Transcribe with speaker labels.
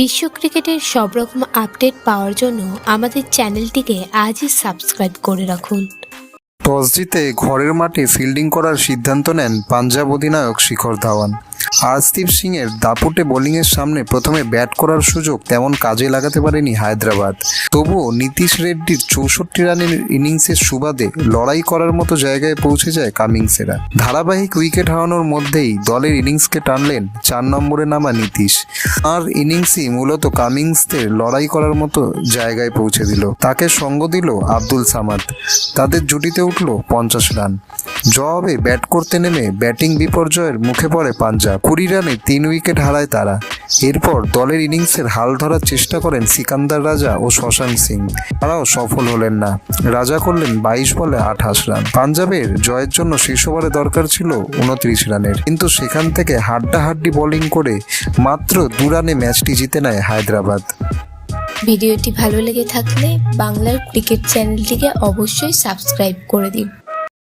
Speaker 1: বিশ্ব ক্রিকেটের সব রকম আপডেট পাওয়ার জন্য আমাদের চ্যানেলটিকে আজই সাবস্ক্রাইব করে রাখুন।
Speaker 2: টস জিতে ঘরের মাঠে ফিল্ডিং করার সিদ্ধান্ত নেন পাঞ্জাব অধিনায়ক শিখর ধাওয়ান। আরশদীপ সিংয়ের দাপুটে বোলিংয়ের সামনে প্রথমে ব্যাট করার সুযোগ তেমন কাজে লাগাতে পারেনি হায়দ্রাবাদ। তবুও নীতিশ রেড্ডির চৌষট্টি রানের ইনিংসের সুবাদে লড়াই করার মতো জায়গায় পৌঁছে যায় কামিংসেরা। ধারাবাহিক উইকেট হারানোর মধ্যেই দলের ইনিংসকে টানলেন চার নম্বরে নামা নীতিশ। আর ইনিংসই মূলত কামিংসদের লড়াই করার মতো জায়গায় পৌঁছে দিল। তাকে সঙ্গ দিল আব্দুল সামাদ। তাদের জুটিতে উঠল পঞ্চাশ রান। জবাবে ব্যাট করতে নেমে ব্যাটিং বিপর্যয়ের মুখে পড়ে পাঞ্জাব। কুড়ি রানে তিন উইকেট হারায় তারা। এরপর দলের ইনিংসের হাল ধরার চেষ্টা করেন সিকান্দার রাজা ও শশাঙ্ক সিং। তারাও সফল হলেন না। রাজা করলেন বাইশ বলে আঠাশ রান। পাঞ্জাবের জয়ের জন্য শেষ ওভারে দরকার ছিল উনত্রিশ রানের। কিন্তু সেখান থেকে হাড্ডাহাড্ডি বোলিং করে মাত্র দু রানে ম্যাচটি জিতে নেয় হায়দ্রাবাদ।
Speaker 1: ভিডিওটি ভালো লেগে থাকলে বাংলার ক্রিকেট চ্যানেলটিকে অবশ্যই সাবস্ক্রাইব করে দিন।